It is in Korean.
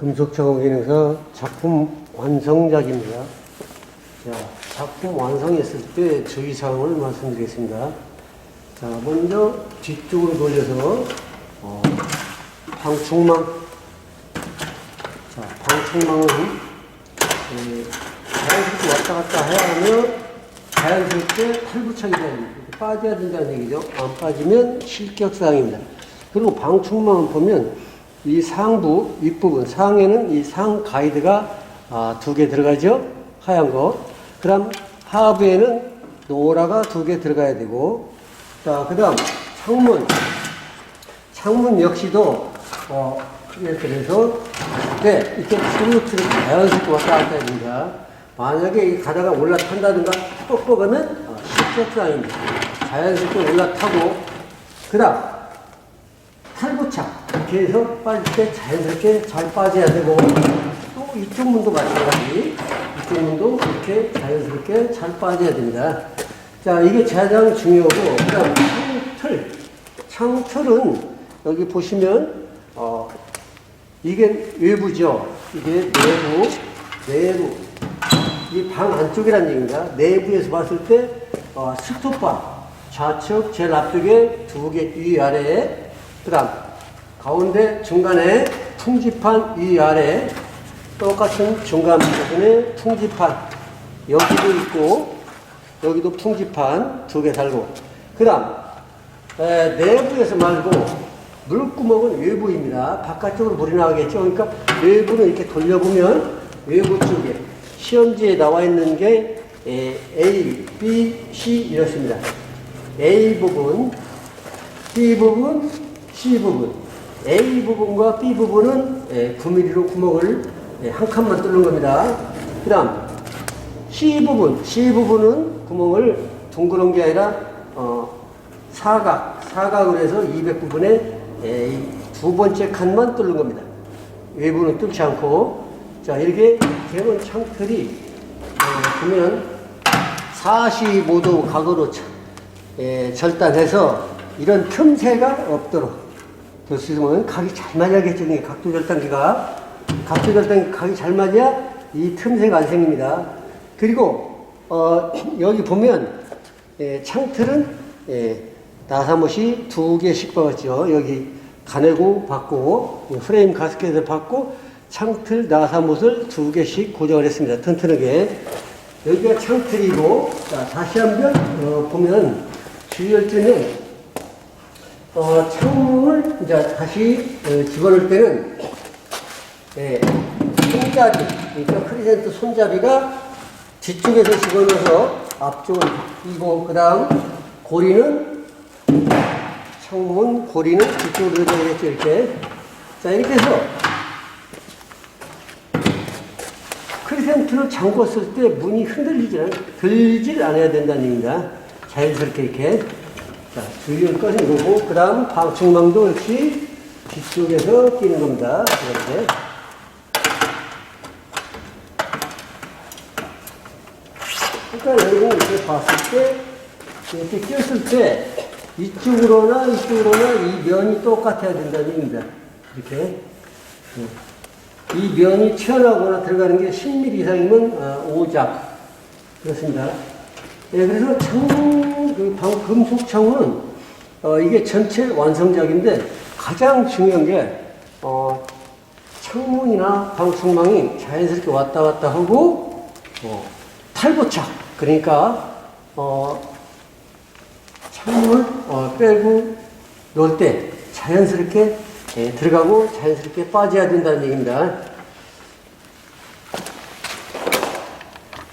금속창호 기능사 작품 완성작입니다. 자, 작품 완성했을 때 주의사항을 말씀드리겠습니다. 자, 먼저 뒤쪽으로 돌려서 어, 방충망 자, 방충망은 에, 자연스럽게 왔다 갔다 해야 하면 자연스럽게 탈부착이. 이렇게 빠져야 된다는 얘기죠. 안 빠지면 실격사항입니다. 그리고 방충망을 보면 이 상부, 윗부분, 상에는 이 상 가이드가 아, 두 개 들어가죠. 하얀 거. 그 다음 하부에는 노라가 두 개 들어가야 되고, 자, 그 다음 창문. 창문 역시도, 어, 이렇게 돼서, 네, 이렇게 스루트를 자연스럽게 왔다 갔다 됩니다. 만약에 이 가다가 올라탄다든가 뻑뻑하면 어, 실격사항입니다. 자연스럽게 올라타고, 그 다음, 탈부착 이렇게 해서 빠질 때 자연스럽게 잘 빠져야 되고 또 이쪽 문도 마찬가지. 이쪽 문도 이렇게 자연스럽게 잘 빠져야 됩니다. 자 이게 가장 중요하고 그 다음 창틀 창틀은 여기 보시면 어 이게 외부죠. 이게 내부 내부. 이 방 안쪽이라는 얘기입니다. 내부에서 봤을 때 어, 스톱바 좌측 제일 앞쪽에 두 개 위아래에 그 다음 가운데 중간에 풍지판 위아래 똑같은 중간 부분에 풍지판 여기도 있고 여기도 풍지판 두 개 달고 그 다음 내부에서 말고 물구멍은 외부입니다. 바깥쪽으로 물이 나가겠죠? 그러니까 외부는 이렇게 돌려보면 외부 쪽에 시험지에 나와 있는 게 에, A, B, C 이렇습니다. A 부분 B 부분, C 부분, A 부분과 B 부분은 예, 9mm로 구멍을 예, 한 칸만 뚫는 겁니다. 그 다음 C 부분, C 부분은 구멍을 둥그런 게 아니라 어, 사각, 사각으로 해서 200 부분에 예, 두 번째 칸만 뚫는 겁니다. 외부는 뚫지 않고 자 이렇게 개원 창틀이 어, 보면 45도 각으로 차- 예, 절단해서 이런 틈새가 없도록 될 수 있으면 각이 잘 맞아야겠죠. 각도 절단기가 각도 절단기 각이 잘 맞아야 이 틈새가 안 생깁니다. 그리고 어, 여기 보면 예, 창틀은 예, 나사못이 두 개씩 박았죠. 여기 가내고 받고 프레임 가스켓을 받고 창틀 나사못을 두 개씩 고정을 했습니다. 튼튼하게 여기가 창틀이고 자, 다시 한번 어, 보면 주의할 때는 어, 창문을 이제 다시 어, 집어넣을 때는 예, 손잡이, 그러니까 크리센트 손잡이가 뒤쪽에서 집어넣어서 앞쪽을 끼고 그 다음 고리는 창문 고리는 뒤쪽으로 넣어야겠죠 이렇게 자 이렇게 해서 크리센트를 잠궜을 때 문이 흔들리지 않, 들질 않아야 된다는 얘기입니다. 자연스럽게 이렇게. 자, 주의를 꺼낸 거고, 그 다음 방충망도 역시 뒤쪽에서 끼는 겁니다. 이렇게. 그러니까 여러분 이렇게 봤을 때, 이렇게 끼었을 때, 이쪽으로나 이쪽으로나 이 면이 똑같아야 된다는 얘기입니다. 이렇게. 음. 이 면이 튀어나오거나 들어가는 게 10mm 이상이면 아, 5작. 그렇습니다. 예, 그래서 창문, 그 방, 금속 창문은, 어, 이게 전체 완성작인데 가장 중요한 게, 어, 창문이나 방충망이 자연스럽게 왔다 갔다 하고, 어, 탈부착. 그러니까, 어, 창문을 어, 빼고 놓을 때 자연스럽게 예, 들어가고 자연스럽게 빠져야 된다는 얘기입니다.